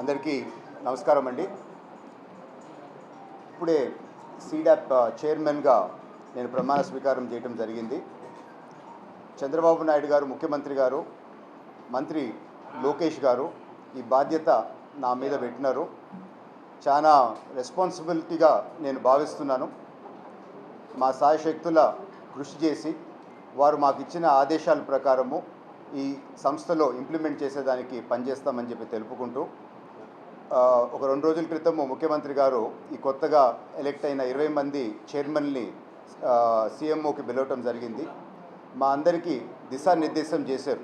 అందరికీ నమస్కారం అండి. ఇప్పుడే సీడాప్ చైర్మన్గా నేను ప్రమాణ స్వీకారం చేయడం జరిగింది. చంద్రబాబు నాయుడు గారు ముఖ్యమంత్రి గారు మంత్రి లోకేష్ గారు ఈ బాధ్యత నా మీద పెట్టినారు. చాలా రెస్పాన్సిబిలిటీగా నేను భావిస్తున్నాను. మా సాయశక్తుల కృషి చేసి వారు మాకు ఇచ్చిన ఆదేశాల ప్రకారము ఈ సంస్థలో ఇంప్లిమెంట్ చేసేదానికి పనిచేస్తామని చెప్పి తెలుపుకుంటూ ఒక రెండు రోజుల క్రితం ముఖ్యమంత్రి గారు ఈ కొత్తగా ఎలెక్ట్ అయిన ఇరవై మంది చైర్మన్ని సీఎంఓకి పిలవటం జరిగింది. మా అందరికీ దిశానిర్దేశం చేశారు.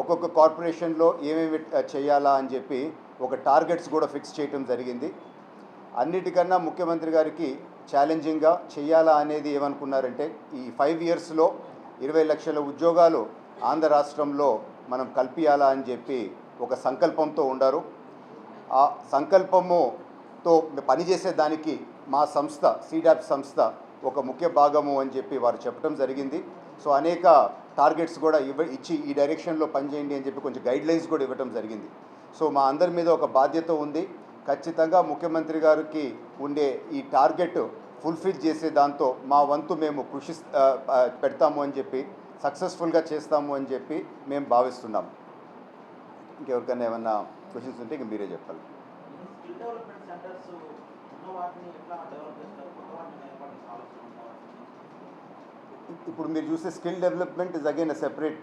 ఒక్కొక్క కార్పొరేషన్లో ఏమేమి చేయాలా అని చెప్పి ఒక టార్గెట్స్ కూడా ఫిక్స్ చేయటం జరిగింది. అన్నిటికన్నా ముఖ్యమంత్రి గారికి ఛాలెంజింగ్గా చేయాలా అనేది ఏమనుకున్నారంటే ఈ ఫైవ్ ఇయర్స్లో ఇరవై లక్షల ఉద్యోగాలు ఆంధ్ర రాష్ట్రంలో మనం కల్పించాలా అని చెప్పి ఒక సంకల్పంతో ఉండారు. ఆ సంకల్పముతో పనిచేసే దానికి మా సంస్థ సీడాప్ సంస్థ ఒక ముఖ్య భాగము అని చెప్పి వారు చెప్పడం జరిగింది. సో అనేక టార్గెట్స్ కూడా ఇవ్వ ఇచ్చి ఈ డైరెక్షన్లో పనిచేయండి అని చెప్పి కొంచెం గైడ్ లైన్స్ కూడా ఇవ్వడం జరిగింది. సో మా అందరి మీద ఒక బాధ్యత ఉంది. ఖచ్చితంగా ముఖ్యమంత్రి గారికి ఉండే ఈ టార్గెట్ ఫుల్ఫిల్ చేసే దాంతో మా వంతు మేము కృషి పెడతాము అని చెప్పి సక్సెస్ఫుల్గా చేస్తాము అని చెప్పి మేము భావిస్తున్నాము ఇంకెవరికైనా ఏమన్నా క్వశ్చన్స్ ఉంటే ఇంక మీరే చెప్పాలి. ఇప్పుడు మీరు చూస్తే skill development is again separate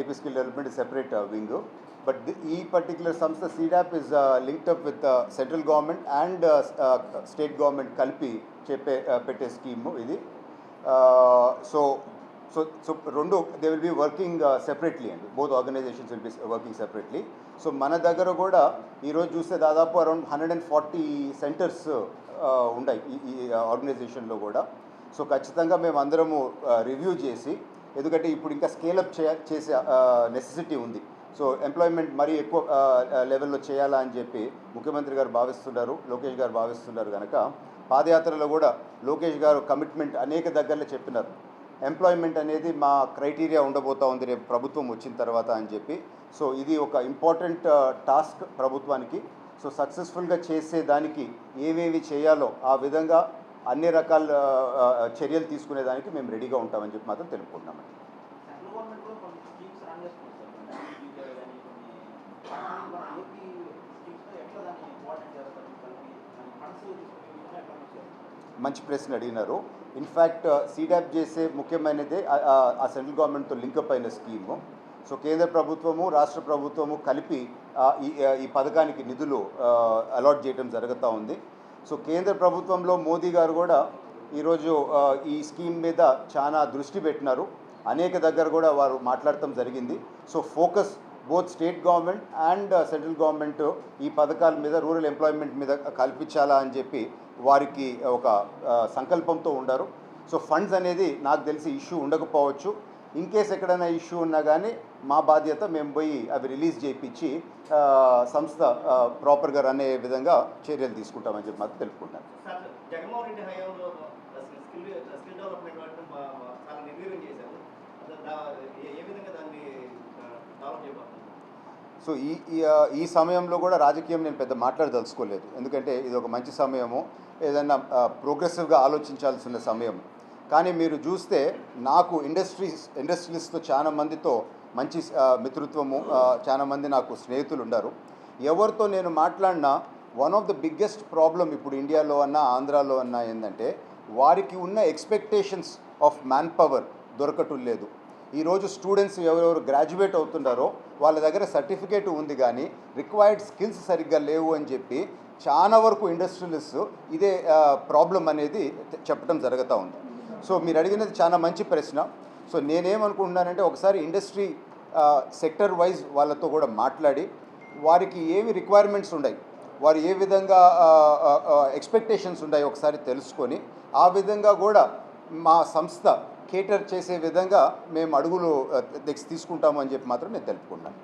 AP skill development separate wing but ఈ పర్టికులర్ సంస్థ SEEDAP is linked up with central government and state government కలిపి చెప్పే uh, పెట్టే స్కీమ్ ఇది. Uh, సో సో సో రెండు they will be working separately అండి. Both organisations will be working separately so మన దగ్గర కూడా ఈరోజు చూస్తే దాదాపు around hundred and forty centres uh, ఉన్నాయి ఈ ఆర్గనైజేషన్లో కూడా. సో ఖచ్చితంగా మేము అందరము uh, రివ్యూ చేసి ఎందుకంటే ఇప్పుడు ఇంకా స్కేలప్ చే చేసే uh, నెసెసిటీ ఉంది. సో ఎంప్లాయ్మెంట్ మరీ ఎక్కువ లెవెల్లో చేయాలా అని చెప్పి ముఖ్యమంత్రి గారు భావిస్తున్నారు లోకేష్ గారు భావిస్తున్నారు కనుక పాదయాత్రలో కూడా లోకేష్ గారు కమిట్మెంట్ అనేక దగ్గరలో చెప్పినారు. ఎంప్లాయ్మెంట్ అనేది మా క్రైటీరియా ఉండబోతా ఉంది రేపు ప్రభుత్వం వచ్చిన తర్వాత అని చెప్పి. సో ఇది ఒక ఇంపార్టెంట్ టాస్క్ uh, ప్రభుత్వానికి. సో సక్సెస్ఫుల్గా చేసే దానికి ఏవేవి చేయాలో ఆ విధంగా అన్ని రకాల uh, uh, చర్యలు తీసుకునేదానికి మేము రెడీగా ఉంటామని చెప్పి మాత్రం తెలుపుకుంటున్నామండి. ఫండ్స్ మంచి ప్రశ్న అడిగినారు. ఇన్ఫ్యాక్ట్ సీడాప్ uh, చేసే ముఖ్యమైనదే ఆ- సెంట్రల్ గవర్నమెంట్తో లింకప్ అయిన స్కీము. సో కేంద్ర ప్రభుత్వము రాష్ట్ర ప్రభుత్వము కలిపి ఈ ఈ పథకానికి నిధులు అలాట్ చేయడం జరుగుతూ ఉంది. సో కేంద్ర ప్రభుత్వంలో మోదీ గారు కూడా ఈరోజు ఈ స్కీమ్ మీద చాలా దృష్టి పెట్టినారు. అనేక దగ్గర కూడా వారు మాట్లాడటం జరిగింది. So focus both state government and central government ఈ పథకాల మీద రూరల్ ఎంప్లాయ్మెంట్ మీద కల్పించాలా అని చెప్పి వారికి ఒక సంకల్పంతో ఉండారు. సో ఫండ్స్ అనేది నాకు తెలిసి ఇష్యూ ఉండకపోవచ్చు. ఇన్ కేస్ ఎక్కడైనా ఇష్యూ ఉన్నా కానీ మా బాధ్యత మేము పోయి అవి రిలీజ్ చేయించి సంస్థ ప్రాపర్గా రన్ అయ్యే విధంగా చర్యలు తీసుకుంటామని చెప్పి మాకు తెలుపుకుంటాను ఏ- విధంగా దాన్ని సో ఈ ఈ, సమయంలో కూడా రాజకీయం నేను పెద్ద మాట్లాడదలుచుకోలేదు ఎందుకంటే ఇది ఒక మంచి సమయము. ఏదైనా ప్రోగ్రెసివ్గా ఆలోచించాల్సిన సమయం. కానీ మీరు చూస్తే నాకు ఇండస్ట్రీస్ ఇండస్ట్రియలిస్ట్తో చాలా మందితో మంచి మిత్రుత్వము చాలా మంది నాకు స్నేహితులు ఉన్నారు ఎవరితో నేను మాట్లాడినా one of the biggest problem ఇప్పుడు ఇండియాలో అన్నా ఆంధ్రాలో అన్నా ఏంటంటే వారికి ఉన్న ఎక్స్పెక్టేషన్స్ ఆఫ్ మ్యాన్ పవర్ దొరకటం లేదు. ఈరోజు స్టూడెంట్స్ ఎవరెవరు గ్రాడ్యుయేట్ అవుతున్నారో వాళ్ళ దగ్గర సర్టిఫికేట్ ఉంది కానీ రిక్వైర్డ్ స్కిల్స్ సరిగ్గా లేవు అని చెప్పి చాలా వరకు ఇండస్ట్రియలిస్ట్ ఇదే ప్రాబ్లం అనేది చెప్పడం జరుగుతూ ఉంది. సో మీరు అడిగినది చాలా మంచి ప్రశ్న. సో నేనేమనుకుంటున్నానంటే ఒకసారి ఇండస్ట్రీ సెక్టర్ వైజ్ వాళ్ళతో కూడా మాట్లాడి వారికి ఏమి రిక్వైర్మెంట్స్ ఉన్నాయి వారు ఏ విధంగా ఎక్స్పెక్టేషన్స్ ఉన్నాయి ఒకసారి తెలుసుకొని ఆ విధంగా కూడా మా సంస్థ కేటర్ చేసే విధంగా మేము అడుగులు uh, ఆ, తీసుకుంటాము అని చెప్పి మాత్రం నేను తెలుపుకున్నాను